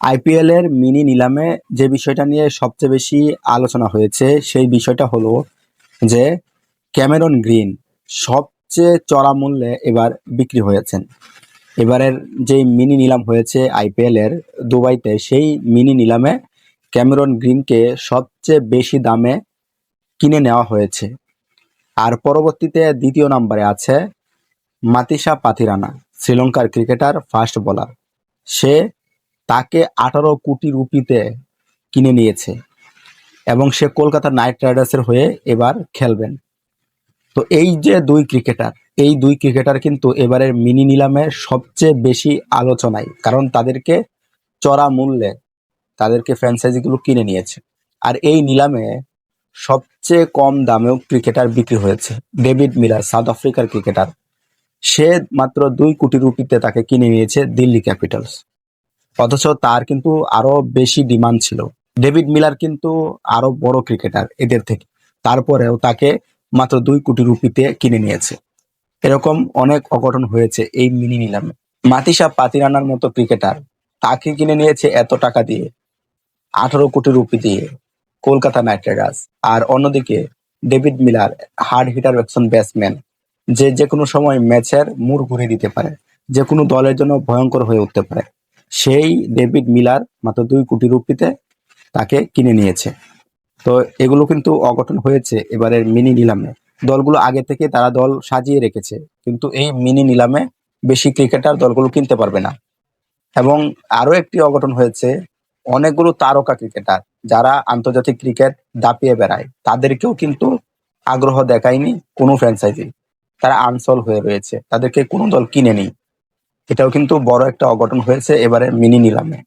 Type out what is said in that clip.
IPL এর mini নিলামে যে বিষয়টা নিয়ে সবচেয়ে বেশি আলোচনা হয়েছে, সেই বিষয়টা হলো যে ক্যামেরন গ্রিন সবচেয়ে চড়া মূল্যে এবার বিক্রি হয়েছেন। এবারের যেই মিনি নিলাম হয়েছে আইপিএল এর দুবাইতে, সেই মিনি নিলামে ক্যামেরন গ্রিনকে সবচেয়ে বেশি দামে কিনে নেওয়া হয়েছে। আর পরবর্তীতে দ্বিতীয় নম্বরে আছে মাতিসা পাথিরানা, শ্রীলঙ্কার ক্রিকেটার, ফাস্ট বোলার। সে তাকে আঠারো কোটি রুপিতে কিনে নিয়েছে এবং সে কলকাতা নাইট রাইডার্সের হয়ে এবার খেলবেন। তো এই যে দুই ক্রিকেটার, এই দুই ক্রিকেটার কিন্তু এবারের মিনি নিলামে সবচেয়ে বেশি আলোচনায়, কারণ তাদেরকে চড়া মূল্যে তাদেরকে ফ্র্যাঞ্চাইজিগুলো কিনে নিয়েছে। আর এই নিলামে সবচেয়ে কম দামেও ক্রিকেটার বিক্রি হয়েছে। ডেভিড মিলার, সাউথ আফ্রিকার ক্রিকেটার, সে মাত্র দুই কোটি রুপিতে তাকে কিনে নিয়েছে দিল্লি ক্যাপিটালস। অথচ তার কিন্তু আরও বেশি ডিমান্ড ছিল। ডেভিড মিলার কিন্তু আরও বড় ক্রিকেটার এদের থেকে। তারপরেও তাকে মাত্র দুই কোটি রুপিতে কিনে নিয়েছে। এরকম অনেক অঘটন হয়েছে এই মিনি নিলামে মাতিসা পাতিরানার মতো ক্রিকেটার তাকে কিনে নিয়েছে এত টাকা দিয়ে, আঠারো কোটি রুপি দিয়ে কলকাতা নাইট রাইডার্স। আর অন্যদিকে ডেভিড মিলার হার্ড হিটার একজন ব্যাটসম্যান যে যে কোনো সময় ম্যাচের মুড় ঘুরে দিতে পারে যে কোনো দলের জন্য ভয়ঙ্কর হয়ে উঠতে পারে। সেই ডেভিড মিলার মাত্র দুই কোটি রুপিতে তাকে কিনে নিয়েছে। তো এগুলো কিন্তু অঘটন হয়েছে, এবারের মিনি নিলামে। দলগুলো আগে থেকে তারা দল সাজিয়ে রেখেছে, কিন্তু এই মিনি নিলামে বেশি ক্রিকেটার দলগুলো কিনতে পারবে না। এবং আরও একটি অঘটন হয়েছে, অনেকগুলো তারকা ক্রিকেটার যারা আন্তর্জাতিক ক্রিকেট দাপিয়ে বেড়ায়, তাদেরকেও কিন্তু আগ্রহ দেখায়নি কোনো ফ্র্যাঞ্চাইজি। তারা আনসল হয়ে রয়েছে, তাদেরকে কোনো দল কিনেনি। এটাও কিন্তু বড় একটা অঘটন হয়েছে এবারে মিনি নিলামে।